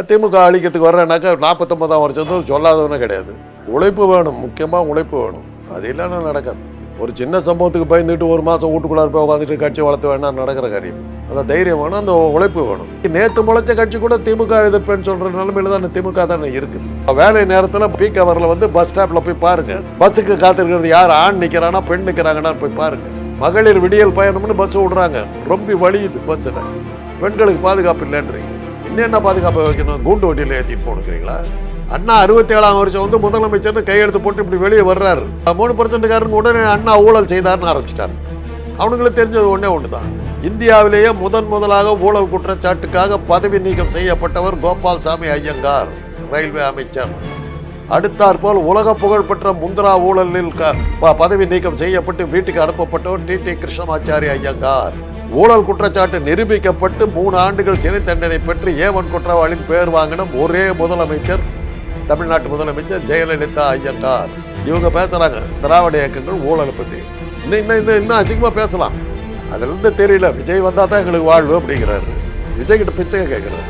திமுக அழிக்கிறதுக்கு வர்றேனாக்கா நாற்பத்தொம்பதாம் வருஷம் சொல்லாதவனே கிடையாது. உழைப்பு வேணும் முக்கியமாக உழைப்பு வேணும். அது இல்லைன்னா நடக்காது. ஒரு சின்ன சம்பவத்துக்கு பயந்துட்டு ஒரு மாதம் வீட்டுக்குள்ளார போய் உட்காந்துட்டு கட்சி வளர்த்து வேணாம் நடக்கிற காரியம். அந்த தைரியம் வேணும் அந்த உழைப்பு வேணும். நேற்று முளைச்ச கட்சி கூட திமுக எதிர்ப்புன்னு சொல்ற நிலைமையில தான் திமுக தானே இருக்குது வேலை நேரத்தில் பீக் ஹவரில் வந்து பஸ் ஸ்டாப்பில் போய் பாருங்க. பஸ்ஸுக்கு காத்திருக்கிறது யார்? ஆண் நிற்கிறானா பெண் நிற்கிறாங்கன்னா போய் பாருங்க. மகளிர் விடியல் பயணம்னு பஸ் விடுறாங்க. ரொம்ப வலியுது பஸ்ஸில் பெண்களுக்கு பாதுகாப்பு இல்லைன்றீங்க. இன்னும் என்ன பாதுகாப்பு வைக்கணும் கூண்டு வண்டியில் ஏற்றிட்டு போனுக்கிறீங்களா அண்ணா அறுபத்தி ஏழாம் வருஷம் வந்து முதலமைச்சர்னு கையெழுத்து போட்டு இப்படி வெளியே வர்றாரு. மூணு பர்சன்ட்காரங்க உடனே அண்ணா ஊழல் செய்தார்னு ஆரம்பிச்சிட்டாரு. அவனுங்களுக்கு தெரிஞ்சது ஒன்றே ஒன்று தான் இந்தியாவிலேயே முதன் முதலாக ஊழல் குற்றச்சாட்டுக்காக பதவி நீக்கம் செய்யப்பட்டவர் கோபால்சாமி ஐயங்கார் ரயில்வே அமைச்சர். அடுத்தாற்போல் உலக புகழ்பெற்ற முந்திரா ஊழலில் க- ப- பதவி நீக்கம் செய்யப்பட்டு வீட்டுக்கு அனுப்பப்பட்டவர் டி டி கிருஷ்ணமாச்சாரி ஐயங்கார். ஊழல் குற்றச்சாட்டு நிரூபிக்கப்பட்டு மூணு ஆண்டுகள் சிறை தண்டனை பெற்று ஏவன் குற்றவாளியின் பேர் வாங்கின ஒரே முதலமைச்சர் தமிழ்நாட்டு முதலமைச்சர் ஜெயலலிதா ஐயங்கார். இவங்க பேசுறாங்க திராவிட இயக்கங்கள் ஊழலை பற்றி இன்னும் இன்னும் இன்னும் இன்னும் அசிங்கமாக பேசலாம். அதுலேருந்து தெரியல விஜய் வந்தால் தான் எங்களுக்கு வாழ்வு அப்படிங்கிறாரு. விஜய் கிட்ட பிச்சை கேட்குறாரு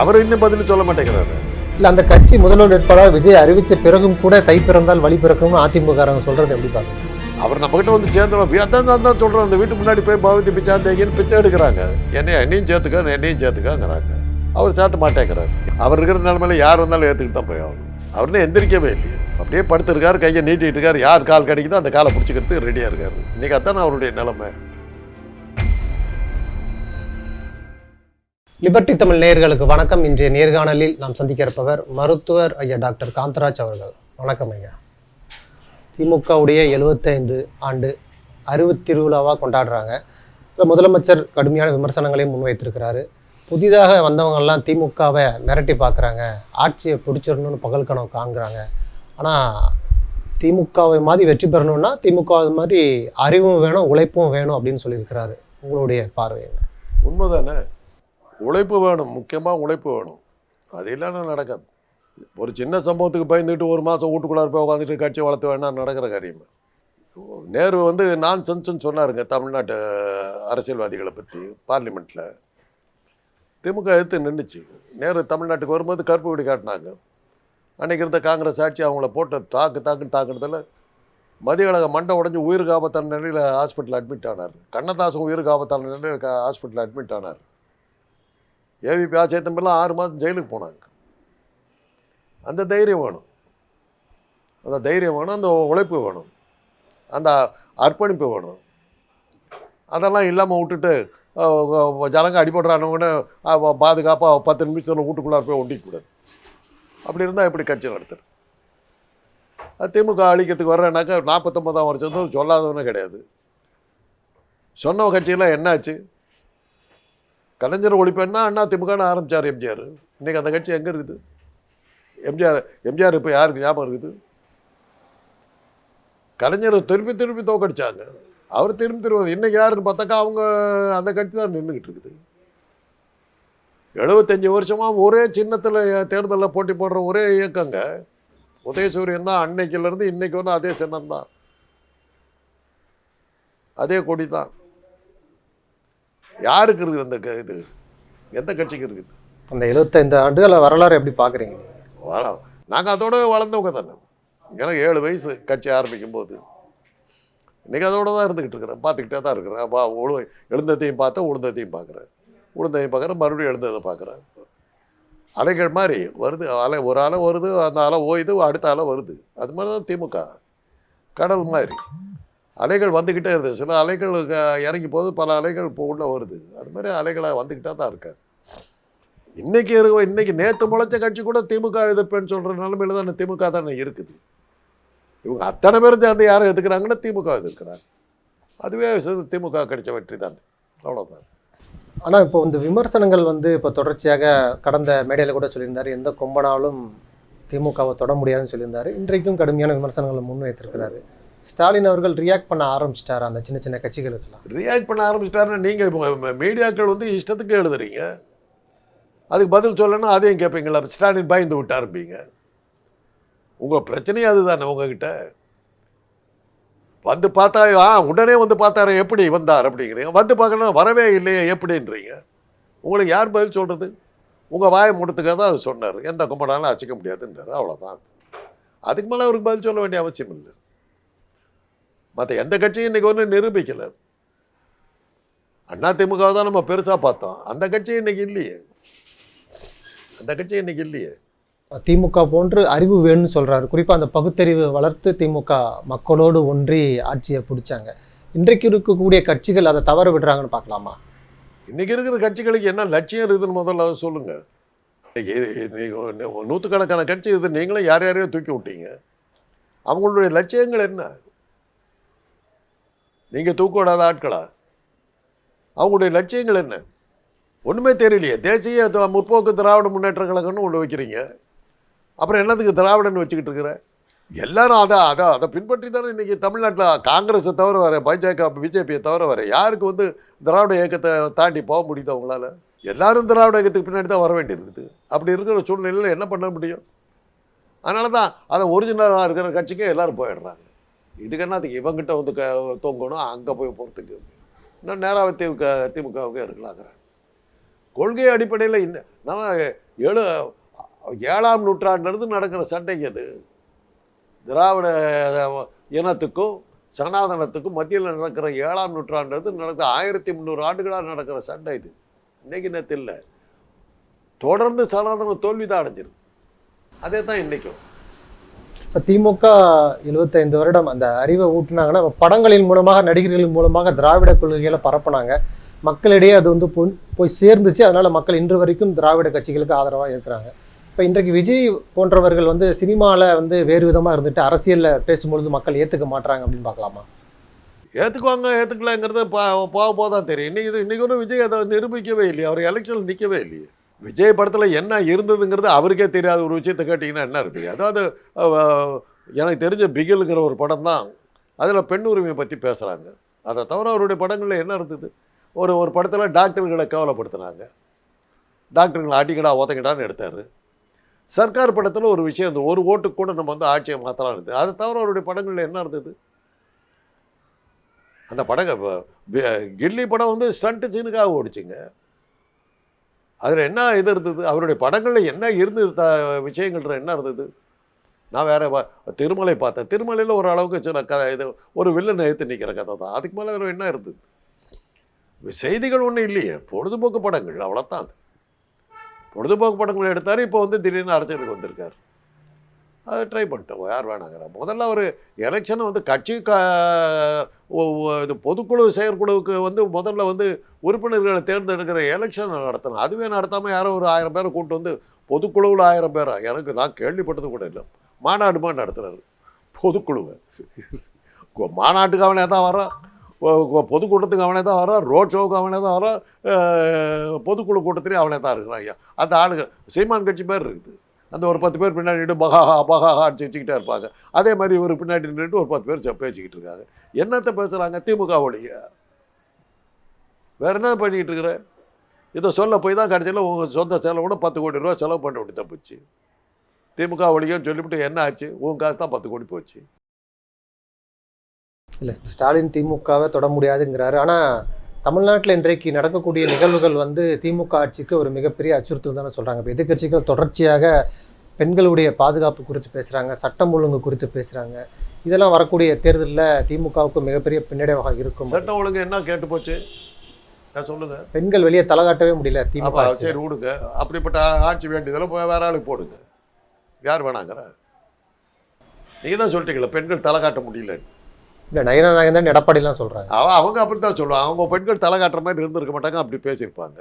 அவர் இன்னும் பதில் சொல்ல மாட்டேங்கிறாரு. இல்லை அந்த கட்சி முதல்வர் வேட்பாளர் விஜய் அறிவித்த பிறகும் கூட கை பிறந்தால் வழி பிறக்கும் அதிமுக சொல்றது எப்படி பாக்குறீங்க? அவர் நம்மகிட்ட வந்து சேர்ந்து அதான் தான் தான் அந்த வீட்டு முன்னாடி போய் பகவதி பிச்சா தேங்கின்னு பிச்சை எடுக்கிறாங்க. என்னைய என்னையும் சேர்த்துக்க என்னையும் சேர்த்துக்கங்கிறாங்க. அவர் சேர்த்து மாட்டேங்கிறாரு. அவர் இருக்கிற நிலமையில யார் வந்தாலும் ஏற்றுக்கிட்டு தான் போய் ஆகணும். அவர்னு எந்திரிக்கவே இல்லையே. அப்படியே படுத்துருக்காரு கையை நீட்டிட்டு இருக்காரு. யார் கால் கிடைக்குதோ அந்த காலை பிடிச்சிக்கிறதுக்கு ரெடியாக இருக்காரு. இன்னைக்கு அதான் அவருடைய நிலைமை. லிபர்டி தமிழ் நேர்களுக்கு வணக்கம். இன்றைய நேர்காணலில் நாம் சந்திக்க இருப்பவர் மருத்துவர் ஐயா டாக்டர் காந்தராஜ் அவர்கள். வணக்கம் ஐயா. திமுகவுடைய எழுபத்தைந்து ஆண்டு அறிவு திருவிழாவாக கொண்டாடுறாங்க. இதுல முதலமைச்சர் கடுமையான விமர்சனங்களையும் முன்வைத்திருக்கிறாரு. புதிதாக வந்தவங்கெல்லாம் திமுகவை மிரட்டி பார்க்குறாங்க. ஆட்சியை பிடிச்சிடணும்னு பகல் கனவு காண்கிறாங்க. ஆனால் திமுகவை மாதிரி வெற்றி பெறணும்னா திமுக மாதிரி அறிவும் வேணும் உழைப்பும் வேணும் அப்படின்னு சொல்லியிருக்கிறாரு. உங்களுடைய பார்வை என்ன? உண்மைதானே. உழைப்பு வேணும். முக்கியமாக உழைப்பு வேணும். அது இல்லைன்னா நடக்காது. ஒரு சின்ன சம்பவத்துக்கு பயந்துட்டு ஒரு மாதம் வீட்டுக்குள்ளார போய் உட்காந்துட்டு கட்சி வளர்த்து வேணாம் நடக்கிற காரியம். நேரு வந்து நான் சென்ஸ்ன்னு சொன்னாருங்க தமிழ்நாட்டு அரசியல்வாதிகளை பற்றி பார்லிமெண்ட்டில் திமுக எடுத்து நின்றுச்சு நேரு தமிழ்நாட்டுக்கு வரும்போது கருப்பு வீடு காட்டினாங்க. அன்றைக்கி இருந்த காங்கிரஸ் ஆட்சி அவங்கள போட்டு தாக்கு தாக்குன்னு தாக்குனதில் மதியழக மண்டை உடைஞ்சு உயிருக்கு ஆபத்தான நிலையில் ஹாஸ்பிட்டல் அட்மிட் ஆனார். கண்ணதாசன் உயிருக்கு ஆபத்தான நிலையில் ஹாஸ்பிட்டல் அட்மிட் ஆனார். ஏவிபி ஆச்சேத்தம்பெல்லாம் ஆறு மாதம் ஜெயிலுக்கு போனாங்க. அந்த தைரியம் வேணும். அந்த தைரியம் வேணும் அந்த உழைப்பு வேணும். அந்த அர்ப்பணிப்பு வேணும். அதெல்லாம் இல்லாமல் விட்டுட்டு ஜனங்க அடிபடுறானவங்கன்னு பாதுகாப்பாக பத்து நிமிஷத்தில் வீட்டுக்குள்ளார போய் ஒட்டிக்கூடாது அப்படி இருந்தால் எப்படி கட்சி நடத்துறது? அது திமுக அழிக்கிறதுக்கு வர்றேன்னாக்கா நாற்பத்தொம்பதாம் வருஷம் சொல்லாதவனே கிடையாது. சொன்ன கட்சியெல்லாம் என்னாச்சு? கலைஞர் ஒழிப்பேன்னா அண்ணா திமுகன்னு ஆரம்பிச்சார் எம்ஜிஆர். இன்றைக்கி அந்த கட்சி எங்கே இருக்குது? எம்ஜிஆர் எம்ஜிஆர் இப்போ யாருக்கு ஞாபகம் இருக்குது? கலைஞர் திருப்பி திருப்பி தோக்கடிச்சாங்க. அவர் திரும்பி திரும்ப இன்னைக்கு யாருன்னு பார்த்தாக்கா அவங்க அந்த கட்சி தான் நின்றுக்கிட்டு இருக்குது. எழுபத்தஞ்சு வருஷமாக ஒரே சின்னத்தில் தேர்தலில் போட்டி போடுற ஒரே இயக்கங்க. உதயசூரியன் தான் அன்னைக்கிலேருந்து இன்னைக்கு வந்து அதே சின்னம் தான். அதே கொடி தான். யாருக்கு இருக்குது அந்த க- இது? எந்த கட்சிக்கு இருக்குது? அந்த எழுபத்தைந்து ஆண்டுகள வரலாறு எப்படி பார்க்குறீங்க வர நாங்கள் அதோட வளர்ந்தவங்க தானே. எனக்கு ஏழு வயசு கட்சி ஆரம்பிக்கும் போது இன்றைக்கி அதோட தான் இருந்துக்கிட்டு இருக்கிறேன். பார்த்துக்கிட்டே தான் இருக்கிறேன். அப்போ உழு எழுந்ததையும் பார்த்தேன் உளுந்ததையும் பார்க்குறேன். உளுந்தையும் பார்க்குறேன் மறுபடியும் எழுந்ததை பார்க்குறேன். அலைகள் மாதிரி வருது. அலை ஒரு அலை வருது அந்த அலை ஓயுது அடுத்த அலை வருது. அது மாதிரி தான் திமுக. கடல் மாதிரி. அலைகள் வந்துக்கிட்டே இருக்குது. சில அலைகள் இறங்கி போகுது பல அலைகள் இப்போ உள்ளே வருது. அது மாதிரி அலைகளாக வந்துக்கிட்டே தான் இருக்கேன். இன்னைக்கு இருக்க இன்னைக்கு நேற்று முளைச்ச கட்சி கூட திமுக எதிர்ப்புன்னு சொல்கிற நிலைமையில தான் திமுக தானே இருக்குது. இவங்க அத்தனை பேர் சேர்ந்து யாரை எதிர்க்கிறாங்கன்னா திமுக எதிர்க்கிறாங்க. அதுவே திமுக கிடைச்ச வெற்றி தான். அவ்வளோதான் ஆனால் இப்போ இந்த விமர்சனங்கள் வந்து இப்போ தொடர்ச்சியாக கடந்த மேடையில் கூட சொல்லியிருந்தாரு. எந்த கொம்பனாலும் திமுகவை தொட முடியாதுன்னு சொல்லியிருந்தாரு. இன்றைக்கும் கடுமையான விமர்சனங்களை முன்வைத்திருக்கிறாரு. ஸ்டாலின் அவர்கள் ரியாக்ட் பண்ண ஆரம்பிச்சிட்டார் அந்த சின்ன சின்ன கட்சிகளுக்கெல்லாம்? ரியாக்ட் பண்ண ஆரம்பிச்சிட்டாருன்னா நீங்கள் மீடியாக்கள் வந்து இஷ்டத்துக்கு எழுதுறீங்க. அதுக்கு பதில் சொல்லணும் அதையும் கேட்பீங்களா ஸ்டாலின் பயந்து விட்டு ஆரம்பிங்க உங்கள் பிரச்சனையே அதுதானே உங்ககிட்ட? வந்து பார்த்தா ஆ உடனே வந்து பார்த்தாரு எப்படி வந்தார் அப்படிங்கிறீங்க. வந்து பார்க்கணும் வரவே இல்லையே எப்படின்றீங்க. உங்களுக்கு யார் பதில் சொல்கிறது உங்கள் வாயை முடுத்துக்க தான் அது சொன்னார். எந்த கும்பிடாலும் அச்சிக்க முடியாதுன்றார். அவ்வளோதான் அதுக்கு மேலே அவருக்கு பதில் சொல்ல வேண்டிய அவசியம் இல்லை. மற்ற எந்த கட்சியும் இன்றைக்கி ஒன்றும் நிரூபிக்கலை. அண்ணா தான் நம்ம பெருசாக பார்த்தோம். அந்த கட்சி இன்றைக்கி இல்லையே. அந்த கட்சி இன்னைக்கு இல்லையே. திமுக போன்று அறிவு வேணும்னு சொல்றாரு. குறிப்பா அந்த பகுத்தறிவு வளர்த்து திமுக மக்களோடு ஒன்றி ஆட்சியை பிடிச்சாங்க. இன்றைக்கு இருக்கக்கூடிய கட்சிகள் அதை தவற விடுறாங்கன்னு பார்க்கலாமா? இன்னைக்கு இருக்கிற கட்சிகளுக்கு என்ன லட்சியம் இருக்குதுன்னு முதல்ல அதை சொல்லுங்க. இன்னைக்கு இன்னைக்கு நூற்றுக்கணக்கான கட்சி இருக்குது. நீங்களும் யார் யாரையோ தூக்கி விட்டீங்க. அவங்களுடைய லட்சியங்கள் என்ன? நீங்கள் தூக்க விடாத ஆட்களா? அவங்களுடைய லட்சியங்கள் என்ன? ஒன்றுமே தெரியலையே. தேசிய முற்போக்கு திராவிட முன்னேற்ற கழகம்னு ஒன்று வைக்கிறீங்க. அப்புறம் என்னதுக்கு திராவிடன்னு வச்சுக்கிட்டு இருக்கிற? எல்லாரும் அதை அதை அதை பின்பற்றி தானே இன்றைக்கி தமிழ்நாட்டில் காங்கிரஸை தவிர வர பாஜக பிஜேபியை தவிர வர யாருக்கு வந்து திராவிட இயக்கத்தை தாண்டி போக முடியுது அவங்களால? எல்லாரும் திராவிட இயக்கத்துக்கு பின்னாடி தான் வர வேண்டியிருக்குது. அப்படி இருக்கிற சூழ்நிலையில் என்ன பண்ண முடியும்? அதனால தான் அதை ஒரிஜினலாக இருக்கிற கட்சிக்கே எல்லாரும் போயிடுறாங்க. இதுக்கு என்ன அதுக்கு இவங்கிட்ட வந்து க தொங்கணும் அங்கே போய் போகிறதுக்கு இன்னும் நேராக திமுக திமுகவுக்கு இருக்கலாங்கிறேன் கொள்கை அடிப்படையில் இந்த நான் ஏழு ஏழாம் நூற்றாண்டிலிருந்து நடக்கிற சண்டைக்கு அது. திராவிட இனத்துக்கும் சனாதனத்துக்கும் மத்தியில் நடக்கிற ஏழாம் நூற்றாண்டிலிருந்து நடக்கிற ஆயிரத்தி முந்நூறு ஆண்டுகளாக நடக்கிற சண்டை இது. இன்னைக்கு நேற்று இல்லை. தொடர்ந்து சனாதனம் தோல்வி தான் அடைஞ்சிருக்கு. அதே தான் இன்றைக்கும் இப்போ திமுக 75 வருடம் அந்த அறிவை ஊட்டினாங்கன்னா படங்களின் மூலமாக நடிகர்களின் மூலமாக திராவிட கொள்கைகளை பரப்புனாங்க. மக்களிடையே அது வந்து பொன்- போய் சேர்ந்துச்சு. அதனால மக்கள் இன்று வரைக்கும் திராவிட கட்சிகளுக்கு ஆதரவாக இருக்கிறாங்க. இப்போ இன்றைக்கு விஜய் போன்றவர்கள் வந்து சினிமாவில் வந்து வேறு விதமாக இருந்துட்டு அரசியலில் பேசும்பொழுது மக்கள் ஏற்றுக்க மாட்றாங்க அப்படின்னு பார்க்கலாமா? ஏற்றுக்குவாங்க ஏற்றுக்கலாங்கிறது பா போக போக தான் தெரியும். இன்னைக்கு இது இன்னைக்கு ஒன்றும் விஜய் அதை நிரூபிக்கவே இல்லையே. அவர் எலெக்ஷனில் நிற்கவே இல்லையே. விஜய் படத்தில் என்ன இருந்ததுங்கிறது அவருக்கே தெரியாத ஒரு விஷயத்தை கேட்டிங்கன்னா என்ன இருக்குது? அதாவது எனக்கு தெரிஞ்ச பிகிலுங்கிற ஒரு படம் தான் அதில் பெண் உரிமையை பற்றி பேசுகிறாங்க அதை தவிர அவருடைய படங்களில் என்ன இருந்தது ஒரு ஒரு படத்தில் டாக்டர்களை கவலைப்படுத்தினாங்க. டாக்டருங்களை அடிக்கடா உதக்கடான்னு எடுத்தார். சர்க்கார் படத்தில் ஒரு விஷயம் இருந்தது. ஒரு ஓட்டுக்கு கூட நம்ம வந்து ஆட்சியை மாற்றலாம் இருந்தது. அதை தவிர அவருடைய படங்களில் என்ன இருந்தது? அந்த படங்கள் கில்லி படம் வந்து ஸ்டண்ட் சீனுக்காக ஓடிச்சுங்க. அதில் என்ன இது இருந்தது? அவருடைய படங்களில் என்ன இருந்தது? த விஷயங்கள் என்ன இருந்தது? நான் வேறு திருமலை பார்த்தேன். திருமலையில் ஒரு அளவுக்கு சில கதை இது ஒரு வில்லன் எடுத்து நிற்கிற கதை தான். அதுக்கு மேலே அதில் என்ன இருந்தது? செய்திகள் ஒன்றும் இல்லையே. பொழுதுபோக்கு படங்கள் அவ்வளோத்தான் அது பொழுதுபோக்கு படங்கள் எடுத்தார் இப்போ வந்து திடீர்னு அரசியலுக்கு வந்திருக்கார். அதை ட்ரை பண்ணிட்டோம் யார் வேணாங்கிற. முதல்ல ஒரு எலெக்ஷனை வந்து கட்சி க இது பொதுக்குழு செயற்குழுவுக்கு வந்து முதல்ல வந்து உறுப்பினர்களை தேர்ந்தெடுக்கிற எலெக்ஷன் நடத்தணும். அதுவே நடத்தாமல் யாரோ ஒரு ஆயிரம் பேரை கூட்டு வந்து பொதுக்குழுவில் ஆயிரம் பேரா? எனக்கு நான் கேள்விப்பட்டது கூட இல்லை. மாநாடுமா நடத்துறாரு. பொதுக்குழுவை. கொ- மாநாட்டுக்கு அவனே தான் வரான் பொதுக்கூட்டத்துக்கு அவனே தான் வரான் ரோட் ஷோவுக்கு அவனே தான் வரான் பொதுக்குழு கூட்டத்திலையும் அவனே தான் இருக்கிறான் ஐயா. அந்த ஆளுகள் சீமான் கட்சி பேர் இருக்குது. அந்த ஒரு பத்து பேர் பின்னாடி நின்று பகாஹா பகாஹான்னு சிரிச்சுக்கிட்டே இருப்பாங்க. அதே மாதிரி ஒரு பின்னாடி நின்றுட்டு ஒரு பத்து பேர் பேசிக்கிட்டு இருக்காங்க. என்னத்தை பேசுகிறாங்க திமுக ஒழிய வேற என்ன பண்ணிக்கிட்டு இருக்கிற? இதை சொல்ல போய் தான் கடைசியில் உங்கள் சொந்த செலவோட பத்து கோடி ரூபா செலவு பண்ண வேண்டி தப்புச்சு. திமுக ஒழியன்னு சொல்லிவிட்டு என்ன ஆச்சு? உன் காசு தான் பத்து கோடி போச்சு. இல்லை ஸ்டாலின் திமுகவை தொட முடியாதுங்கிறாரு. ஆனால் தமிழ்நாட்டில் இன்றைக்கு நடக்கக்கூடிய நிகழ்வுகள் வந்து திமுக ஆட்சிக்கு ஒரு மிகப்பெரிய அச்சுறுத்தல் தானே சொல்கிறாங்க இப்போ எதிர்க்கட்சிகள் தொடர்ச்சியாக பெண்களுடைய பாதுகாப்பு குறித்து பேசுகிறாங்க சட்டம் ஒழுங்கு குறித்து பேசுகிறாங்க இதெல்லாம் வரக்கூடிய தேர்தலில் திமுகவுக்கு மிகப்பெரிய பின்னடைவாக இருக்கும். சட்டம் ஒழுங்கு என்ன கேட்டு போச்சு? நான் சொல்லுங்க. பெண்கள் வெளியே தலகாட்டவே முடியல திமுக. சரி விடுங்க. அப்படிப்பட்ட ஆட்சி வேண்டியதெல்லாம் போய் வேற ஆளுக்கு போடுங்க. யார் வேணாங்கிற? நீங்கள் தான் சொல்லிட்டீங்களே பெண்கள் தலை காட்ட முடியல இல்லை நயனா நாயகன் தான் எடப்பாடிலாம் சொல்கிறாங்க அவ அவங்க அப்படி தான் சொல்லுவாங்க. அவங்க பெண்கள் தலை காட்டுற மாதிரி இருந்திருக்க மாட்டாங்க அப்படி பேசியிருப்பாங்க.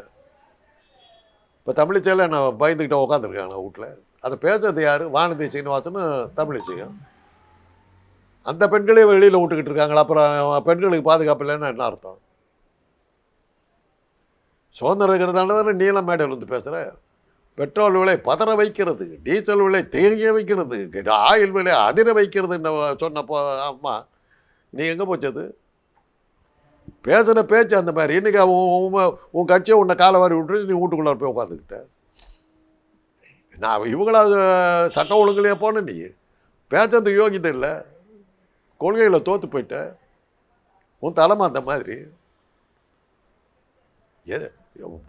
இப்போ தமிழிச்சையில் நான் பயந்துக்கிட்ட உட்காந்துருக்காங்க வீட்டில் அதை பேசுறது யார்? வானதி சீனிவாசன் தமிழிச்சையும் அந்த பெண்களே வெளியில் விட்டுக்கிட்டு இருக்காங்களா? அப்புறம் பெண்களுக்கு பாதுகாப்பு இல்லைன்னா என்ன அர்த்தம்? சுதந்திரம் இருக்கிறதால தானே நீளம் மேடையில் வந்து பேசுகிற பெட்ரோல் விலை பதற வைக்கிறது டீசல் விலை தேங்கிய வைக்கிறது ஆயில் விலை அதிர வைக்கிறதுன்னு சொன்னப்போ அம்மா நீ எங்கே போச்சது பேசின பேச்சு அந்த மாதிரி. இன்னைக்கு உன் உன் உன் கட்சியை உன்னை காலை வாரி விட்டு நீ வீட்டுக்குள்ளார போய் உட்காந்துக்கிட்ட நான் இவங்களா சட்டம் ஒழுங்குலையே போன நீ? பேசுறது யோகிதை இல்லை. கொள்கையில் தோற்று போயிட்ட. உன் தலைமை அந்த மாதிரி. எது?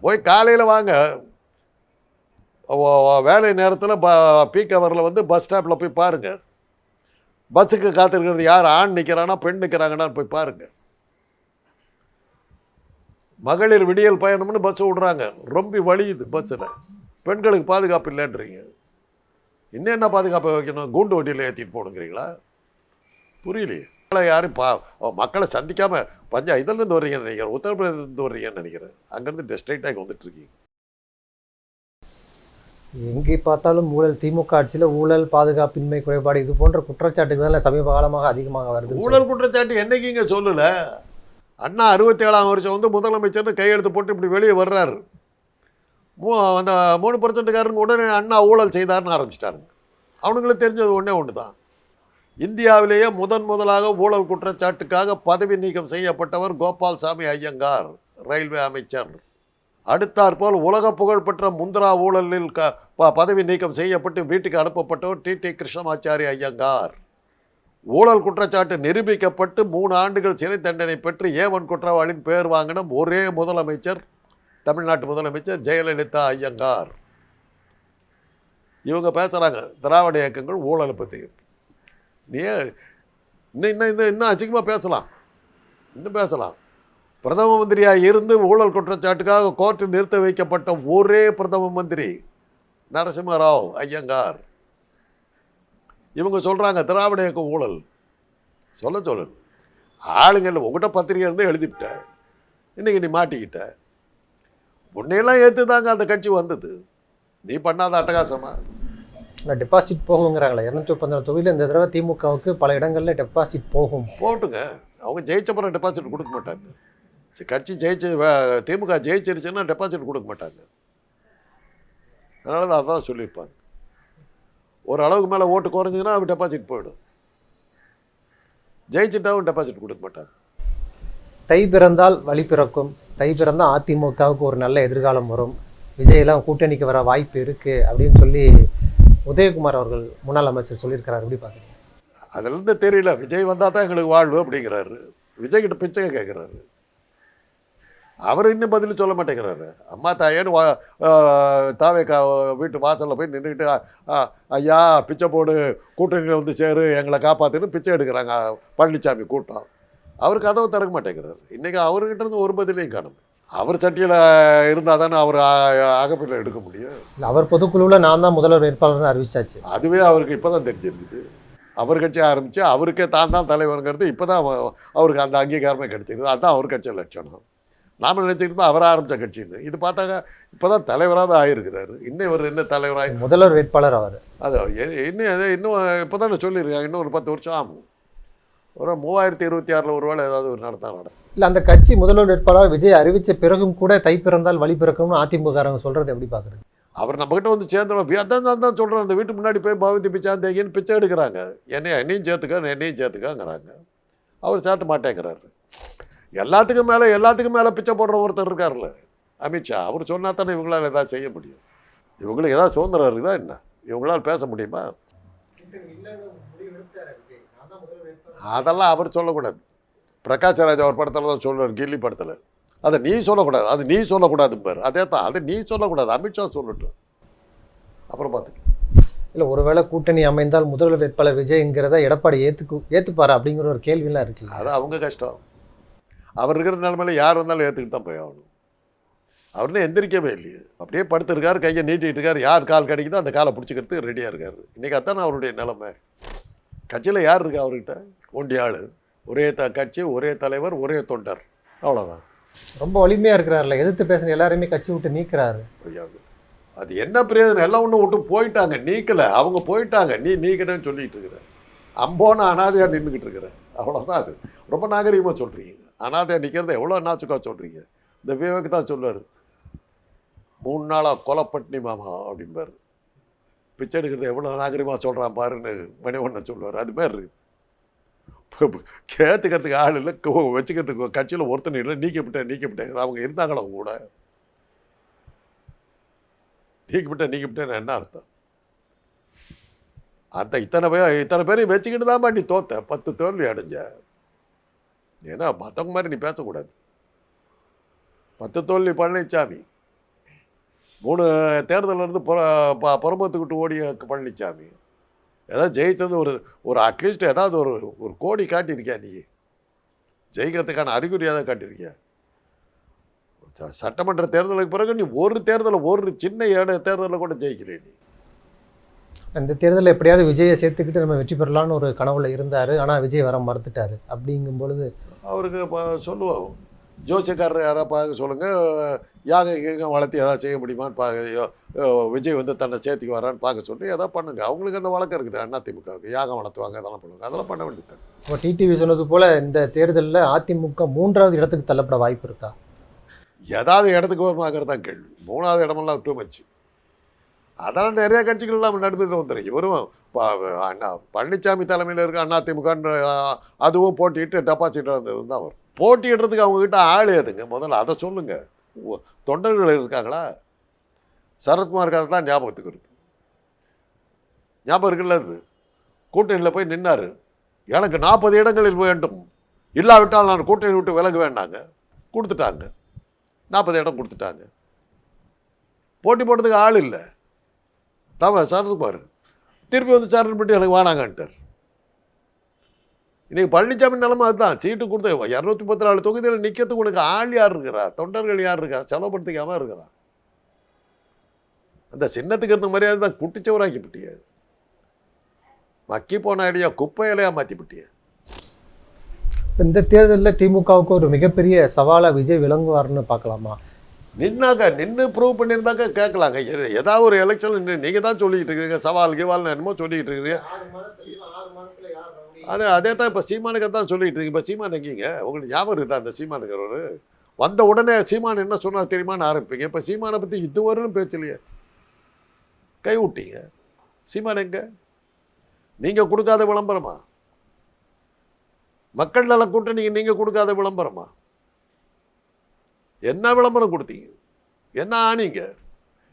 போய் காலையில் வாங்க. வேலை நேரத்தில் ப பீக் ஹவரில் வந்து பஸ் ஸ்டாப்பில் போய் பாருங்கள் பஸ்ஸுக்கு காத்திருக்கிறது யார்? ஆண் நிற்கிறானா பெண் நிற்கிறாங்கன்னா போய் பாருங்கள் மகளிர் விடியல் பயணம்னு பஸ் விடுறாங்க. ரொம்ப வலியுது பஸ்ஸில் பெண்களுக்கு பாதுகாப்பு இல்லைன்றீங்க. இன்னும் என்ன பாதுகாப்பை வைக்கணும்? கூண்டு வண்டியில் ஏற்றிட்டு போகணுங்கிறீங்களா? புரியலையே. மக்களை யாரும் பா ஓ, மக்களை சந்திக்காமல் பஞ்சா இதுலேருந்து வர்றீங்கன்னு நினைக்கிறேன். உத்தரப்பிரதேசத்துலேருந்து வர்றீங்கன்னு நினைக்கிறேன். அங்கேருந்து ஸ்ட்ரைட்டாக வந்துட்டு இருக்கீங்க. எங்கே பார்த்தாலும் ஊழல் திமுக ஆட்சியில் ஊழல் பாதுகாப்பின்மை குறைபாடு இது போன்ற குற்றச்சாட்டுகள் தான் சமீப காலமாக அதிகமாக வருது ஊழல் குற்றச்சாட்டு என்னைக்குங்க சொல்லலை? அண்ணா அறுபத்தி ஏழாம் வருஷம் வந்து முதலமைச்சர்னு கையெழுத்து போட்டு இப்படி வெளியே வர்றாரு. மூ அந்த மூணு பர்சன்ட்டுக்காரங்க உடனே அண்ணா ஊழல் செய்தார்னு ஆரம்பிச்சிட்டானுங்க அவனுங்களுக்கு தெரிஞ்சது ஒன்றே ஒன்று தான் இந்தியாவிலேயே முதன் முதலாக ஊழல் குற்றச்சாட்டுக்காக பதவி நீக்கம் செய்யப்பட்டவர் கோபால்சாமி ஐயங்கார் ரயில்வே அமைச்சர். அடுத்தாற்போல் உலக புகழ்பெற்ற முந்திரா ஊழலில் க ப- பதவி நீக்கம் செய்யப்பட்டு வீட்டுக்கு அனுப்பப்பட்டவர் டி. டி. கிருஷ்ணமாச்சாரி ஐயங்கார். ஊழல் குற்றச்சாட்டு நிரூபிக்கப்பட்டு மூணு ஆண்டுகள் சிறை தண்டனை பெற்று ஏவன் குற்றவாளியின் பேர் வாங்கின ஒரே முதலமைச்சர் தமிழ்நாட்டு முதலமைச்சர் ஜெயலலிதா ஐயங்கார். இவங்க பேசுகிறாங்க திராவிட இயக்கங்கள் ஊழலை பற்றி நீ இன்னும் இன்னும் இன்னும் அசிங்கமாக பேசலாம். இன்னும் பேசலாம். பிரதம மந்திரியாக இருந்து ஊழல் குற்றச்சாட்டுக்காக கோர்ட்டில் நிறுத்த வைக்கப்பட்ட ஒரே பிரதம மந்திரி நரசிம்மராவ் ஐயங்கார். இவங்க சொல்கிறாங்க திராவிட இயக்க ஊழல். சொல்ல சொல்லு. ஆளுங்க இல்லை உங்கள்கிட்ட பத்திரிகை இருந்து எழுதிவிட்ட. இன்னைக்கு நீ மாட்டிக்கிட்ட. உன்னையெல்லாம் ஏற்று தாங்க அந்த கட்சி வந்தது. நீ பண்ணாத அட்டகாசமா? இல்லை டெபாசிட் போகுங்கிறாங்களே. இரநூத்தி முப்பத்தி தொகுதியில் இந்த தடவை திமுகவுக்கு பல இடங்களில் டெபாசிட் போகும். போட்டுங்க. அவங்க ஜெயிச்சப்பறம் டெபாசிட் கொடுக்க மாட்டாங்க. கட்சி ஜெயிச்சு திமுக ஜெயிச்சிருச்சுன்னா டெபாசிட் கொடுக்க மாட்டாங்க. அதனால தான் அதான் சொல்லியிருப்பாங்க. ஒரு அளவுக்கு மேலே ஓட்டு குறைஞ்சுன்னா அவன் டெபாசிட் போயிடும். ஜெயிச்சிட்டாவும் டெபாசிட் கொடுக்க மாட்டாங்க. தை பிறந்தால் வழி பிறக்கும். தை பிறந்தால் அதிமுகவுக்கு ஒரு நல்ல எதிர்காலம் வரும். விஜயெல்லாம் கூட்டணிக்கு வர வாய்ப்பு இருக்கு அப்படின்னு சொல்லி உதயகுமார் அவர்கள் முன்னாள் அமைச்சர் சொல்லியிருக்கிறார். எப்படி பார்க்குறீங்க? அதுலேருந்து தெரியல. விஜய் வந்தால் தான் எங்களுக்கு வாழ்வு அப்படிங்கிறாரு. விஜய் கிட்ட பிச்சை கேட்குறாரு அவர் இன்னும் பதில் சொல்ல மாட்டேங்கிறாரு. அம்மா தாயேன்னு வா தாவே கா வீட்டு வாசலில் போய் நின்றுக்கிட்டு ஐயா பிச்சை போடு கூட்டணியில் வந்து சேரு எங்களை காப்பாத்துன்னு பிச்சை எடுக்கிறாங்க பழனிசாமி கூட்டம். அவர் கதவை திறக்க மாட்டேங்கிறாரு. இன்றைக்கி அவர்கிட்ட இருந்து ஒரு பதிலையும் காணும். அவர் சட்டியில் இருந்தால் தானே அவர் அகப்பில் எடுக்க முடியும். இல்லை அவர் பொதுக்குழுவில் நான் தான் முதல்வர் வேட்பாளர்னு அறிவிச்சாச்சு. அதுவே அவருக்கு இப்போ தான் தெரிஞ்சிருக்குது. அவர் கட்சி ஆரம்பித்து அவருக்கே தான் தான் தலைவருங்கிறது இப்போ தான் அவருக்கு அந்த அங்கீகாரமே கிடைச்சிருக்குது. அதுதான் அவர் கட்சி லட்சணம். நாம நினச்சிக்கிட்டு தான் அவர் ஆரம்பித்த கட்சின்னு இது. பார்த்தாங்க இப்போ தான் தலைவராகவே ஆயிருக்கிறாரு. இன்னும் இவர் என்ன தலைவராக முதல்வர் வேட்பாளர் அவர். அது இன்னும் அது இன்னும் இப்போ தான் சொல்லியிருக்காங்க. இன்னும் ஒரு பத்து வருஷம் ஆகும். ஒரு மூவாயிரத்தி இருபத்தி ஆறில் ஒரு வேளை ஏதாவது ஒரு நடத்தா நட இல்லை அந்த கட்சி முதல்வர் வேட்பாளர் விஜய் அறிவிச்ச பிறகும் கூட தை பிறந்தால் வழி பிறக்கும்னு அதிமுககாரங்க சொல்றது எப்படி பார்க்குறது? அவர் நம்மக்கிட்ட வந்து சேர்ந்து அதான் தான் தான் சொல்கிறேன் அந்த வீட்டு முன்னாடி போய் பகவதி பிச்சாந்தேகின்னு பிச்சை எடுக்கிறாங்க. என்னைய என்னையும் சேர்த்துக்க என்னையும் சேர்த்துக்கங்கிறாங்க. அவர் சேர்த்த மாட்டேங்கிறாரு. எல்லாத்துக்கும் மேலே எல்லாத்துக்கும் மேலே பிச்சை போடுற ஒருத்தர் இருக்கார்ல அமித்ஷா அவர் சொன்னா தானே இவங்களால ஏதாவது செய்ய முடியும். இவங்களுக்கு ஏதாவது சுதந்திரம் இருக்குதா என்ன? இவங்களால பேச முடியுமா? அதெல்லாம் அவர் சொல்லக்கூடாது. பிரகாஷ் ராஜ் அவர் படத்தில் தான் சொல்லுவார் கில்லி படத்தில். அதை நீ சொல்லக்கூடாது அது நீ சொல்லக்கூடாது பாரு அதே தான் அது நீ சொல்லக்கூடாது அமித்ஷா சொல்லட்டும். அப்புறம் பார்த்துக்கலாம் இல்லை ஒருவேளை கூட்டணி அமைந்தால் முதல்வர் வேட்பாளர் விஜய்ங்கிறத எடப்பாடி ஏத்துக்கு ஏத்துப்பாரா அப்படிங்கிற ஒரு கேள்வியெல்லாம் இருக்குல்ல. அது அவங்க கஷ்டம். அவர் இருக்கிற நிலைமையில யார் வந்தாலும் ஏற்றுக்கிட்டு தான் போய் ஆகணும். அவருன்னு எந்திரிக்கவே இல்லையே. அப்படியே படுத்திருக்காரு கையை நீட்டிட்டு இருக்காரு. யார் கால் கிடைக்குதோ அந்த காலை பிடிச்சிக்கிறதுக்கு ரெடியாக இருக்காரு. இன்னைக்கு அதானே அவருடைய நிலைமை. கட்சியில் யார் இருக்கா அவர்கிட்ட? ஒண்டி ஆள் ஒரே த கட்சி ஒரே தலைவர் ஒரே தொண்டர். அவ்வளோதான் ரொம்ப வலிமையா இருக்கிறாருல. எதிர்த்து பேசுன எல்லாரையுமே கட்சி விட்டு நீக்கிறாரு. அது என்ன பிரயோஜனம்? எல்லாம் ஒன்றும் விட்டு போயிட்டாங்க. நீக்கலை. அவங்க போயிட்டாங்க. நீ நீக்கிட்டேன்னு சொல்லிட்டு இருக்கிற. அம்போன அனாதையாக நின்றுக்கிட்டு இருக்கிற. அவ்வளோதான் அது. ரொம்ப நாகரிகமாக சொல்கிறீங்க அனாதையாக நிற்கிறத எவ்வளோ நாச்சுக்கா சொல்கிறீங்க இந்த விவேக் தான் சொல்லுவார் மூணு நாளாக கொலப்பட்டினி மாமா அப்படிம்பாரு. பிச்சை எடுக்கிறது எவ்வளோ நாகரிகமாக சொல்கிறான் பாருன்னு மணிவண்ணன் சொல்லுவார். அது மாதிரி கேத்துக்கிறதுக்கு ஆள் இல்லை. கோ- வச்சுக்கிறதுக்கு கட்சியில் ஒருத்தன் இல்லை. நீக்கிவிட்டேன் நீக்கிவிட்டேன் அவங்க இருந்தாங்களோ அவங்க கூட? நீக்கிவிட்டேன் நீக்கிவிட்டேன் என்ன அர்த்தம்? அந்த இத்தனை பேர் இத்தனை பேரையும் வச்சுக்கிட்டு தான் நீ தோத்த. பத்து தோல்வி அடைஞ்ச. ஏன்னா மற்றவங்க மாதிரி நீ பேசக்கூடாது. பத்து தோல்வி பழனிசாமி மூணு தேர்தலில் இருந்து புற ப- புறம்பத்துக்கிட்டு ஓடிய பழனிசாமி ஏதாவது ஜெயித்தது ஒரு ஒரு அட்லீஸ்ட் ஏதாவது ஒரு ஒரு கோடி காட்டியிருக்கியா நீ? ஜெயிக்கிறதுக்கான அறிகுறியாக தான் காட்டியிருக்கியா சட்டமன்ற தேர்தலுக்கு பிறகு நீ ஒரு தேர்தலில் ஒரு சின்ன ஏட தேர்தலில் கூட ஜெயிக்கிறே நீ. அந்த தேர்தலில் எப்படியாவது விஜயை சேர்த்துக்கிட்டு நம்ம வெற்றி பெறலாம்னு ஒரு கனவுல இருந்தார். ஆனால் விஜய் வர மறுத்துட்டாரு. அப்படிங்கும் பொழுது அவருக்கு இப்போ சொல்லுவோம். ஜோசியக்காரர் யாராவது பார்க்க சொல்லுங்கள் யாக கீகம் வளர்த்தி ஏதாவது செய்ய முடியுமான்னு பார்க்க விஜய் வந்து தன்னை சேர்த்துக்கு வரான்னு பார்க்க சொல்லி ஏதாவது பண்ணுங்க. அவங்களுக்கு அந்த வழக்கம் இருக்குது. அண்ணா திமுகவுக்கு யாகம் வளர்த்துவாங்க அதெல்லாம் பண்ணுவாங்க. அதெல்லாம் பண்ண வேண்டியது இப்போ டிடிவி சொன்னது போல இந்த தேர்தலில் அதிமுக மூன்றாவது இடத்துக்கு தள்ளப்பட வாய்ப்பு இருக்கா? ஏதாவது இடத்துக்கு வருமாங்கிறது தான் கேள்வி. மூணாவது இடமெல்லாம் டூ மச் அதெல்லாம் நிறைய கட்சிகள் எல்லாம் நடுவில் வந்துருக்கு வரும் ப- அண்ணா பழனிசாமி தலைமையில் இருக்க அண்ணா திமுகன்னு அதுவும் போட்டிட்டு டெபாசிட் வந்தது தான் வரும். போட்டிடுறதுக்கு அவங்கக்கிட்ட ஆள் எதுங்க? முதல்ல அதை சொல்லுங்க. தொண்டர்கள் இருக்காங்களா? சரத்குமார் கதை தான் ஞாபகத்துக்கு வருது. ஞாபகம் இருக்குல்ல அது? கூட்டணியில் போய் நின்னார். எனக்கு நாற்பது இடங்களில் வேண்டும். இல்லாவிட்டால் நான் கூட்டணி விட்டு விலக வேண்டாங்க. கொடுத்துட்டாங்க. நாற்பது இடம் கொடுத்துட்டாங்க. போட்டி போடுறதுக்கு ஆள் இல்லை. தவ சரத்குமார் திருப்பி வந்து சரண் பண்ணி எனக்கு வேணாங்கன்ட்டார் இன்றைக்கி பழனிசாமி நிலமை அதுதான். சீட்டு கொடுத்த இரநூத்தி முப்பத்தி நாலு தொகுதியில் நிற்கிறதுக்கு உனக்கு ஆள் யார் இருக்கிறா? தொண்டர்கள் யார் இருக்கா? செலவுபடுத்திக்காம இருக்கிறா. அந்த சின்னத்துக்கு இருந்த மரியாதை தான் குட்டிச்சவராக்கி விட்டிய மக்கி போன ஐடியா குப்பையிலையா மாற்றி விட்டிய இந்த தேர்தலில் திமுகவுக்கு ஒரு மிகப்பெரிய சவாலாக விஜய் விளங்குவார்னு பார்க்கலாமா? நின்னாக்க நின்று ப்ரூவ் பண்ணியிருந்தாக்க கேட்கலாங்க. ஏதாவது ஒரு எலெக்ஷன் நீங்கள் தான் சொல்லிக்கிட்டு இருக்கீங்க சவால் கிவால் என்னமோ சொல்லிக்கிட்டு இருக்கிறீங்க அது அதே தான் இப்போ சீமானுக்கு தான் சொல்லிகிட்டு இருக்கு இப்போ சீமான் எங்கீங்க? உங்களுக்கு ஞாபகம் இருக்குதா அந்த சீமானுங்கிறவர் வந்த உடனே சீமான் என்ன சொன்னால் தெரியுமான்னு ஆரம்பிப்பீங்க? இப்போ சீமானை பற்றி இதுவரையும் பேச்சலையே. கை விட்டீங்க சீமான் எங்க? நீங்கள் கொடுக்காத விளம்பரமா? மக்கள் நல கூட்டணிக்கு நீங்கள் கொடுக்காத விளம்பரமா? என்ன விளம்பரம் கொடுத்தீங்க? என்ன ஆனீங்க?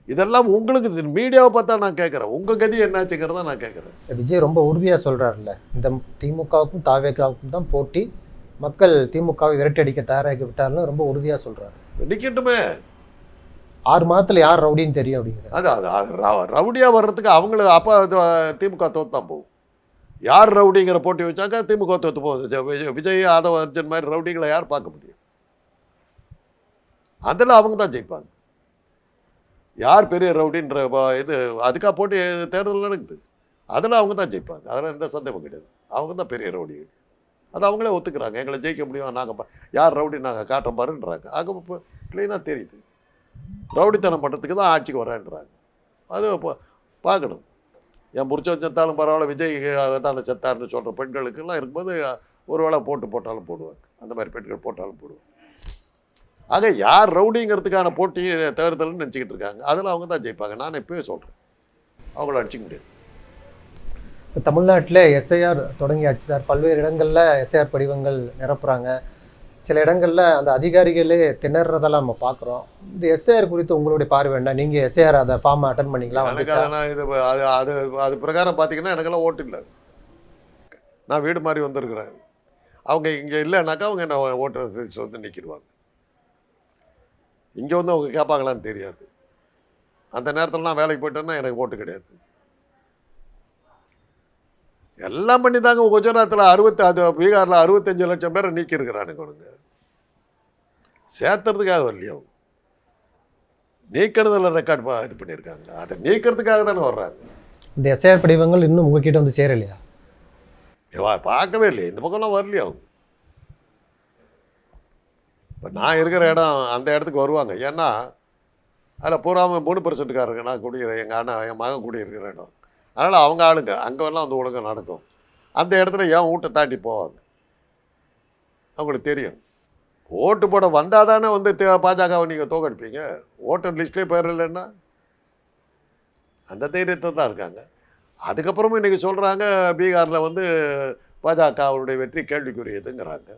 இதெல்லாம் உங்களுக்கு மீடியாவை பார்த்தா நான் கேட்குறேன். உங்கள் கதி என்னாச்சுங்கிறத நான் கேட்குறேன். விஜய் ரொம்ப உறுதியாக சொல்கிறாருல்ல இந்த திமுகவுக்கும் தாவேக்காவுக்கும் தான் போட்டி. மக்கள் திமுகவை விரட்டி அடிக்க தயாராகி விட்டார்னு ரொம்ப உறுதியாக சொல்கிறாரு நிற்கட்டுமே ஆறு மாதத்தில் யார் ரவுடின்னு தெரியும் அப்படிங்கிறார். அது அது அது ரவ- ரவுடியா வர்றதுக்கு அவங்களுக்கு அப்போ திமுக தோத்து தான் போகும். யார் ரவுடிங்கிற போட்டி வச்சாக்கா திமுக தோத்து போகுது. விஜய் யாதவ் அர்ஜுன் மாதிரி ரவுடிகளை யார் பார்க்க முடியும்? அதில் அவங்க தான் ஜெயிப்பாங்க. யார் பெரிய ரவுடின்ற இது அதுக்காக போட்டி தேர்தல் நடக்குது. அதில் அவங்க தான் ஜெயிப்பாங்க. அதில் எந்த சந்தேகம் கிடையாது. அவங்க தான் பெரிய ரவுடிகள். அது அவங்களே ஒத்துக்கிறாங்க. எங்களை ஜெயிக்க முடியும்? நாங்கள் யார் ரவுடி? நாங்கள் காட்டுற பாருன்றாங்க ஆக இப்போ க்ளீனாக தெரியுது. ரவுடித்தனம் பண்ணுறதுக்கு தான் ஆட்சிக்கு வரேன்றாங்க. அது இப்போ பார்க்கணும். என் புரிச்சவன் செத்தாலும் பரவாயில்ல விஜய் தானே செத்தாருன்னு சொல்கிற பெண்களுக்கெல்லாம் இருக்கும்போது ஒரு வேளை போட்டு போட்டாலும் போடுவாங்க. அந்த மாதிரி பெண்கள் போட்டாலும் போடுவாங்க. ஆக யார் ரவுடிங்கிறதுக்கான போட்டி தேர்தல்னு நினச்சிக்கிட்டு இருக்காங்க. அதில் அவங்க தான் ஜெயிப்பாங்க. நான் இப்போவே சொல்கிறேன் அவங்கள அடிச்சிக்க முடியாது. இப்போ தமிழ்நாட்டில் எஸ்ஐஆர் தொடங்கியாச்சு சார். பல்வேறு இடங்களில் எஸ்ஐஆர் படிவங்கள் நிரப்புறாங்க. சில இடங்களில் அந்த அதிகாரிகளே திணறதெல்லாம் நம்ம பார்க்குறோம். இந்த எஸ்ஐஆர் குறித்து உங்களுடைய பார்வை என்ன? நீங்கள் எஸ்ஐஆர் அதை ஃபார்ம் அட்டன் பண்ணிங்களா? எனக்கு வந்துச்சா? அதை நான் இது அது அது அது பிரகாரம் பார்த்தீங்கன்னா எனக்கெல்லாம் ஓட்டு இல்லை. நான் வீடு மாதிரி வந்திருக்கிறேன். அவங்க இங்கே இல்லைனாக்கா அவங்க என்ன ஓட்டர் வந்து நிற்கிடுவாங்க. இங்கே வந்து அவங்க கேட்பாங்களான்னு தெரியாது. அந்த நேரத்தில் நான் வேலைக்கு போயிட்டேன்னா எனக்கு ஓட்டு கிடையாது. எல்லாம் பண்ணி தாங்க குஜராத்தில் அறுபத்தி அது பீகாரில் அறுபத்தஞ்சு லட்சம் பேரை நீக்கியிருக்கிறானுங்க அவனுங்க சேர்த்துறதுக்காக வரலையா? நீக்கிறதுல ரெக்கார்ட் இது பண்ணியிருக்காங்க. அதை நீக்கிறதுக்காக தானே வர்றாங்க. இந்த எஸ்ஐஆர் படிவங்கள் இன்னும் உங்ககிட்ட வந்து சேரலையா? பார்க்கவே இல்லையே. இந்த பக்கம்லாம் வரலையா? அவங்க இப்போ நான் இருக்கிற இடம் அந்த இடத்துக்கு வருவாங்க. ஏன்னா அதில் பூராம மூணு பெர்சன்ட்டுக்காரங்க நான் குடியிருக்கேன் எங்கள் அண்ணா என் மகன் குடியிருக்கிற இடம். அதனால் அவங்க ஆளுங்க அங்கே எல்லாம் வந்து ஒழுங்கா நடக்கும். அந்த இடத்துல என் வீட்டை தாண்டி போவாங்க? அவங்களுக்கு தெரியும். ஓட்டு போட வந்தால் தானே வந்து பாஜகவை நீங்கள் தோக்கடிப்பீங்க? ஓட்டர் லிஸ்ட்லேயே பேர் இல்லைன்னா? அந்த தைரியத்தை தான் இருக்காங்க. அதுக்கப்புறமும் இன்றைக்கி சொல்கிறாங்க பீகாரில் வந்து பாஜகவுடைய வெற்றி கேள்விக்குரியதுங்கிறாங்க.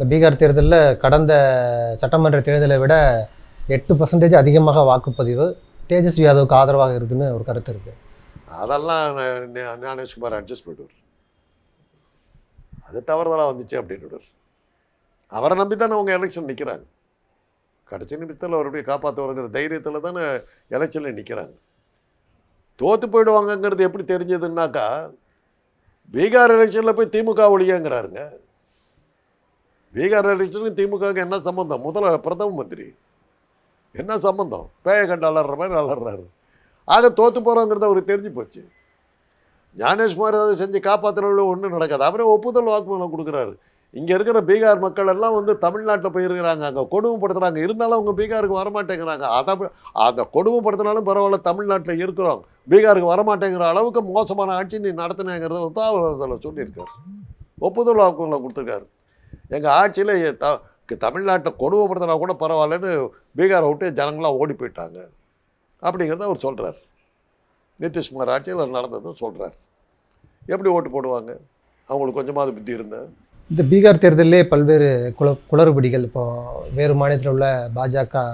இந்த பீகார் தேர்தலில் கடந்த சட்டமன்ற தேர்தலை விட எட்டு பர்சன்டேஜ் அதிகமாக வாக்குப்பதிவு தேஜஸ்வி யாதவுக்கு ஆதரவாக இருக்குன்னு ஒரு கருத்து இருக்குது அதெல்லாம் ஞா- ஞானேஷ்குமார் அட்ஜஸ்ட் பண்ணிவிடுவார் அது தவறுதலாக வந்துச்சு அப்படின்னு அவரை நம்பி தானே அவங்க எலெக்ஷன் நிற்கிறாங்க கடைசி நிமிஷத்தில் அவருடைய காப்பாற்றுவாருங்கிற தைரியத்தில் தானே எலெக்ஷனில் நிற்கிறாங்க தோற்று போயிடுவாங்கங்கிறது எப்படி தெரிஞ்சதுன்னாக்கா பீகார் எலெக்ஷனில் போய் திமுக ஒழியங்கிறாருங்க. பீகார் எலெக்ஷனுக்கு திமுகவுக்கு என்ன சம்மந்தம் முதல்ல பிரதம மந்திரி. என்ன சம்மந்தம் பேய கண்டு அலற மாதிரி அலறாரு ஆக தோற்று போகிறோங்கிறது அவருக்கு தெரிஞ்சு போச்சு. ஞானேஷ்குமார் அதை செஞ்சு காப்பாற்றுறவங்க ஒன்றும் நடக்காது. அவரே ஒப்புதல் வாக்குமூலம் கொடுக்குறாரு. இங்கே இருக்கிற பீகார் மக்கள் எல்லாம் வந்து தமிழ்நாட்டில் போயிருக்கிறாங்க. அங்கே கொடுமைப்படுத்துகிறாங்க இருந்தாலும் அவங்க பீகாருக்கு வரமாட்டேங்கிறாங்க. அதை அதை கொடுமைப்படுத்தினாலும் பரவாயில்ல தமிழ்நாட்டில் இருக்கிறோம். பீகாருக்கு வரமாட்டேங்கிற அளவுக்கு மோசமான ஆட்சி நீ நடத்தினேங்கிறத வந்து அவர் அதில் சொல்லியிருக்காரு. ஒப்புதல் வாக்குமூலம் கொடுத்துருக்காரு. எங்கள் ஆட்சியில் த தமிழ்நாட்டை கொடுமைப்படுத்தினா கூட பரவாயில்லன்னு பீகாரை விட்டு ஜனங்களாம் ஓடி போயிட்டாங்க. அப்படிங்கிறத அவர் சொல்கிறார் நிதிஷ்குமார் ஆட்சியில் நடந்ததும் சொல்கிறார் எப்படி ஓட்டு போடுவாங்க? அவங்களுக்கு கொஞ்சமாவது புத்தி இருந்தேன் இந்த பீகார் தேர்தலிலே பல்வேறு குள குளறுபடிகள் இப்போ வேறு மாநிலத்தில் உள்ள பாஜக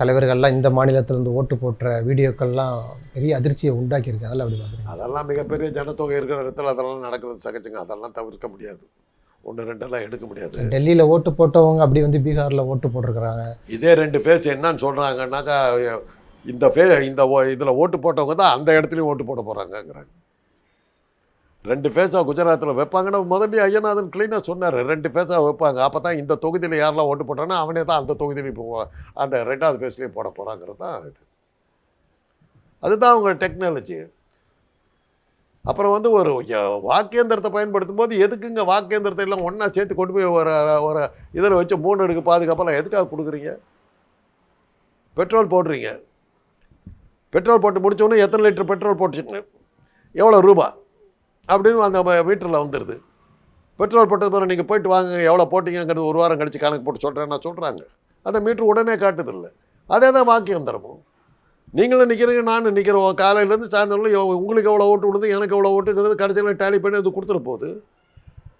தலைவர்கள்லாம் இந்த மாநிலத்திலிருந்து ஓட்டு போட்டுற வீடியோக்கள்லாம் பெரிய அதிர்ச்சியை உண்டாக்கியிருக்கு. அதெல்லாம் அப்படி பார்க்குறீங்க? அதெல்லாம் மிகப்பெரிய ஜனத்தொகை இருக்கிற இடத்துல அதெல்லாம் நடக்கிறது சகஜங்க. அதெல்லாம் தவிர்க்க முடியாது. ஒன்று ரெண்டெல்லாம் எடுக்க முடியாது. டெல்லியில் ஓட்டு போட்டவங்க அப்படி வந்து பீகாரில் ஓட்டு போட்டிருக்கிறாங்க. இதே ரெண்டு ஃபேஸ் என்னன்னு சொல்கிறாங்கன்னாக்கா இந்த ஃபே இந்த இதில் ஓட்டு போட்டவங்க தான் அந்த இடத்துலையும் ஓட்டு போட போகிறாங்கங்கிறாங்க ரெண்டு ஃபேஸாக குஜராத்தில் வைப்பாங்கன்னு முதல்ல ஐயநாதன் க்ளீனாக சொன்னார். ரெண்டு ஃபேஸாக வைப்பாங்க. அப்போ தான் இந்த தொகுதியில் யாரெல்லாம் ஓட்டு போட்டானோ அவனே தான் அந்த தொகுதியிலையும் போவான் அந்த ரெண்டாவது ஃபேஸ்லேயும் போட போகிறாங்கிறது தான் இது. அதுதான் அவங்க டெக்னாலஜி அப்புறம் வந்து ஒரு வாக்கேந்திரத்தை பயன்படுத்தும் போது எதுக்குங்க வாக்கேந்திரத்தை எல்லாம் ஒன்றா சேர்த்து கொண்டு போய் ஒரு ஒரு இதில் வச்சு மூணு அடுக்கு பாதுகாப்பெல்லாம் எதுக்காக கொடுக்குறீங்க? பெட்ரோல் போடுறீங்க. பெட்ரோல் போட்டு முடித்தோடனே எத்தனை லிட்டர் பெட்ரோல் போட்டுச்சுங்க? எவ்வளோ ரூபா? அப்படின்னு அந்த மீட்டரில் வந்துடுது பெட்ரோல் போட்டதுக்கு நீங்கள் போயிட்டு வாங்க எவ்வளோ போட்டீங்கங்கிறது ஒரு வாரம் கழித்து கணக்கு போட்டு சொல்கிறேன்னா சொல்கிறாங்க அந்த மீட்ரு உடனே காட்டுதில்லை அதே தான் வாக்கியந்திரமும் நீங்களும் நிற்கிறீங்க நானும் நிற்கிறோம் காலையிலேருந்து சாயந்தரம் உங்களுக்கு எவ்வளோ ஓட்டு விடுது எனக்கு எவ்வளோ ஓட்டுங்கிறது கடைசியில் டேலி பண்ணி அது கொடுத்துட்டு போகுது.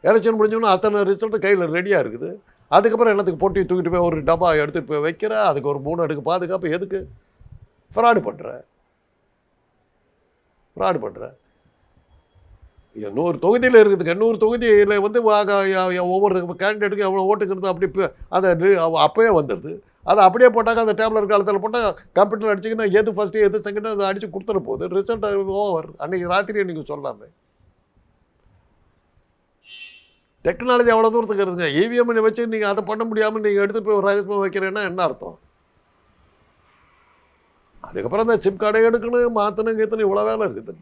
எலெக்ஷன் முடிஞ்சோன்னா அத்தனை ரிசல்ட்டு கையில் ரெடியாக இருக்குது. அதுக்கப்புறம் என்னத்துக்கு போட்டி தூக்கிட்டு போய் ஒரு டப்பா எடுத்துகிட்டு போய் வைக்கிற? அதுக்கு ஒரு மூணு அடுக்கு பாதுகாப்பு எதுக்கு? ஃப்ராடு பண்ணுற ஃப்ராடு பண்ணுற நூறு தொகுதியில் இருக்குது. நூறு தொகுதியில் வந்து ஒவ்வொரு கேண்டிடேட்டுக்கு எவ்வளோ ஓட்டுங்கிறது அப்படி இப்போ அதை அப்போயே வந்துடுது. அதை அப்படியே போட்டாக்க அந்த டேப்லெட் காலத்தில் போட்டால் கம்ப்யூட்டர் அடிச்சிங்கன்னா எது ஃபஸ்ட்டு எது செகண்ட் அதை அடித்து கொடுத்துட போகுது. ரிசல்ட் ஓவர் அன்றைக்கி ராத்திரி நீங்கள் சொல்லாமே. டெக்னாலஜி அவ்வளோ தூரத்துக்கு இருக்குங்க இவிஎம் வச்சு நீங்கள் அதை பண்ண முடியாமல் நீங்கள் எடுத்து போய் ஒரு ரகசியமாக வைக்கிறேன்னா என்ன அர்த்தம்? அதுக்கப்புறம் அந்த சிம் கார்டை எடுக்கணும் மாற்றணும் கீத்தணும் இவ்வளோ வேலை இருக்குது.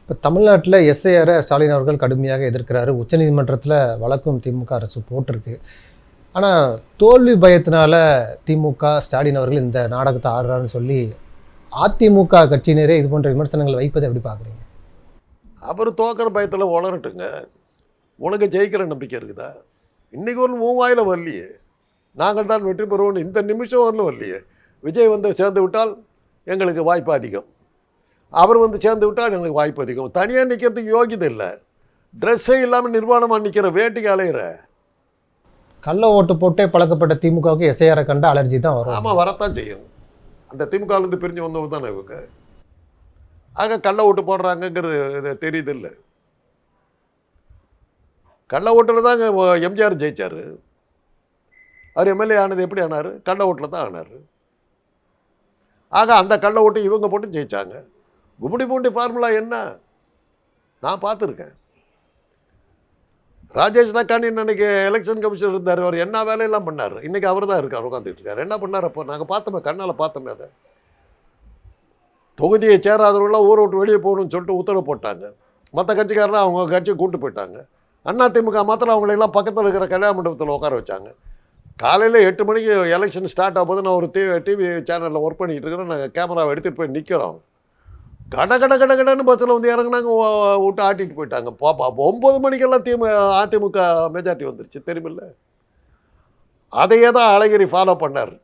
இப்போ தமிழ்நாட்டில் எஸ்ஐஆரை ஸ்டாலின் அவர்கள் கடுமையாக எதிர்க்கிறாரு. உச்சநீதிமன்றத்தில் வழக்கும் திமுக அரசு போட்டிருக்கு. ஆனால் தோல்வி பயத்தினால திமுக ஸ்டாலின் அவர்கள் இந்த நாடகத்தை ஆடுறாருன்னு சொல்லி அதிமுக கட்சியினரே இது போன்ற விமர்சனங்கள் வைப்பதை எப்படி பார்க்குறீங்க? அவர் தோக்கிற பயத்தில் உளரட்டுங்க உனக்கு ஜெயிக்கிற நம்பிக்கை இருக்குதா? இன்றைக்கி ஒரு மூவாயில் வரலையே. நாங்கள் தான் வெற்றி பெறுவோம்னு இந்த நிமிஷம் வரலும் வரலையே. விஜய் வந்து சேர்ந்து விட்டால் எங்களுக்கு வாய்ப்பு அதிகம். அவர் வந்து சேர்ந்து விட்டால் எங்களுக்கு வாய்ப்பு அதிகம். தனியாக நிற்கிறதுக்கு யோகியதை இல்லை. ட்ரெஸ்ஸே இல்லாமல் நிர்வாணமாக நிற்கிற வேட்டிக்கு அலையிற. கள்ள ஓட்டு போட்டே பழக்கப்பட்ட திமுகவுக்கு எஸ்ஐஆரை கண்ட அலர்ஜி தான் வரும். ஆமாம் வரத்தான் செய்யும். அந்த திமுகலேருந்து பிரிஞ்சு வந்தவங்க தானே இவங்க? ஆக கள்ள ஓட்டு போடுறாங்கங்கிறது இது தெரியுது இல்லை? கள்ள ஓட்டில் தாங்க எம்ஜிஆர் ஜெயிச்சார். அவர் எம்எல்ஏ ஆனது எப்படி ஆனார்? கள்ள ஓட்டில் தான் ஆனார். ஆக அந்த கள்ள ஓட்டு இவங்க போட்டு ஜெயிச்சாங்க. கும்மிடி பூண்டி ஃபார்முலா என்ன? நான் பார்த்துருக்கேன். ராஜேஷ் தக்கானி அன்னைக்கு எலெக்ஷன் கமிஷனர் இருந்தார். அவர் என்ன வேலையெல்லாம் பண்ணார்? இன்னைக்கு அவர் தான் இருக்கார் உட்காந்துட்டு இருக்கார் என்ன பண்ணார் அப்போ? நாங்கள் பார்த்தோமே கண்ணால் பார்த்தோமே அதை. தொகுதியை சேராதவர்களாம் ஊரை விட்டு வெளியே போகணும்னு சொல்லிட்டு உத்தரவு போட்டாங்க. மற்ற கட்சிக்காரலாம் அவங்க கட்சியை கூப்பிட்டு போயிட்டாங்க. அண்ணா திமுக மாத்திரம் அவங்களெல்லாம் பக்கத்தில் இருக்கிற கல்யாண மண்டபத்தில் உட்கார வச்சாங்க. காலையில் எட்டு மணிக்கு எலெக்ஷன் ஸ்டார்ட் ஆகும்போது நான் ஒரு டிவி டிவி சேனலில் ஒர்க் பண்ணிகிட்டு இருக்கிறேன். நாங்கள் கேமராவை எடுத்துகிட்டு போய் நிற்கிறோம் கட கட கட கடன்னு பஸ்ஸில் வந்து இறங்குனாங்க. ஓ- விட்டு ஆட்டிட்டு போயிட்டாங்க. பாப்பா ஒம்பது மணிக்கெல்லாம் திமு அதிமுக மெஜாரிட்டி வந்துருச்சு. தெரியுமில்ல? அதையே தான் அழகிரி ஃபாலோ பண்ணார்.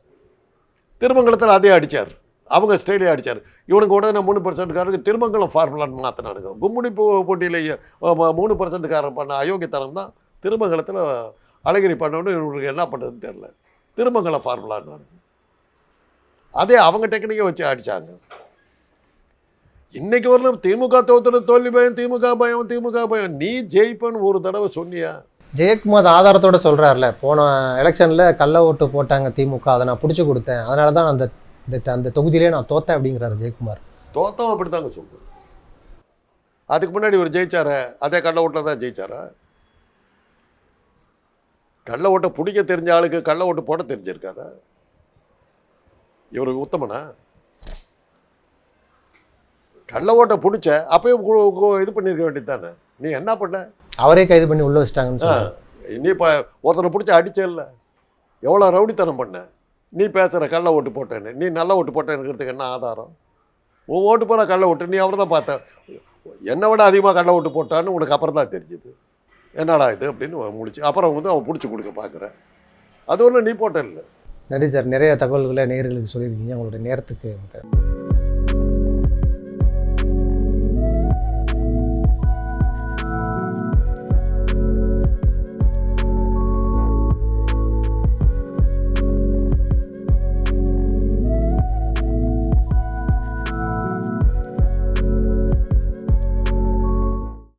திருமங்கலத்தில் அதே அடித்தார் அவங்க ஸ்டைலே அடித்தார் இவனுக்கு உடனே மூணு பர்சன்ட்காரருக்கு திருமங்கலம் ஃபார்முலான்னு மாற்றினானுங்க கும்முடி போட்டியிலேயே மூணு பர்சன்ட்காரன் பண்ண அயோக்கியத்தனம் தான் திருமங்கலத்தில் அழகிரி பண்ணோன்னு இவங்களுக்கு என்ன பண்ணுறதுன்னு தெரில திருமங்கலம் ஃபார்முலான்னு அதே அவங்க டெக்னிக்கை வச்சு அடித்தாங்க இன்னைக்கு வரலும். திமுக தோத்துறது தோல்வி பயம் திமுக பயம் திமுக பயம். நீ ஜெயிப்பன்னு ஒரு தடவை சொன்னியா? ஜெயக்குமார் ஆதாரத்தோட சொல்றாருல. போன எலெக்ஷன்ல கள்ள ஓட்டு போட்டாங்க திமுக. அதை நான் பிடிச்சி கொடுத்தேன். அதனால தான் அந்த அந்த தொகுதியிலே நான் தோத்தேன் அப்படிங்கிறாரு ஜெயக்குமார். தோத்தவன் அப்படித்தாங்க சொல்லுவேன் அதுக்கு முன்னாடி ஒரு ஜெயிச்சார? அதே கள்ள ஓட்டில் தான் ஜெயிச்சாரா? கள்ள ஓட்டை பிடிக்க தெரிஞ்ச ஆளுக்கு கள்ள ஓட்டு போட தெரிஞ்சிருக்காதா? இவரு உத்தமனா? கள்ள ஓட்டை பிடிச்ச அப்பயும் இது பண்ணியிருக்க வேண்டியது தானே நீ என்ன பண்ண? அவரே கைது பண்ணி உள்ள வச்சிட்டாங்கன்னு நீ இப்போ ஒருத்தனை பிடிச்சி அடிச்சல்ல? எவ்வளோ ரவுடித்தனம் பண்ண? நீ பேசுகிற கள்ள ஓட்டு போட்டேன்னு நீ நல்ல ஓட்டு போட்டேன்னுக்கிறதுக்கு என்ன ஆதாரம்? உன் ஓட்டு போகிற கள்ள ஓட்டு நீ அவரை தான் பார்த்த. என்னை விட அதிகமாக கள்ள ஓட்டு போட்டான்னு உனக்கு அப்புறம் தான் தெரிஞ்சுது. என்னடா இது அப்படின்னு முடிச்சு அப்புறம் வந்து அவன் பிடிச்சி கொடுக்க பார்க்குறேன் அது ஒன்றும் நீ போட்ட இல்லை நன்றி சார். நிறைய தகவல்களை நேயர்களுக்கு சொல்லியிருக்கீங்க. உங்களுடைய நேரத்துக்கு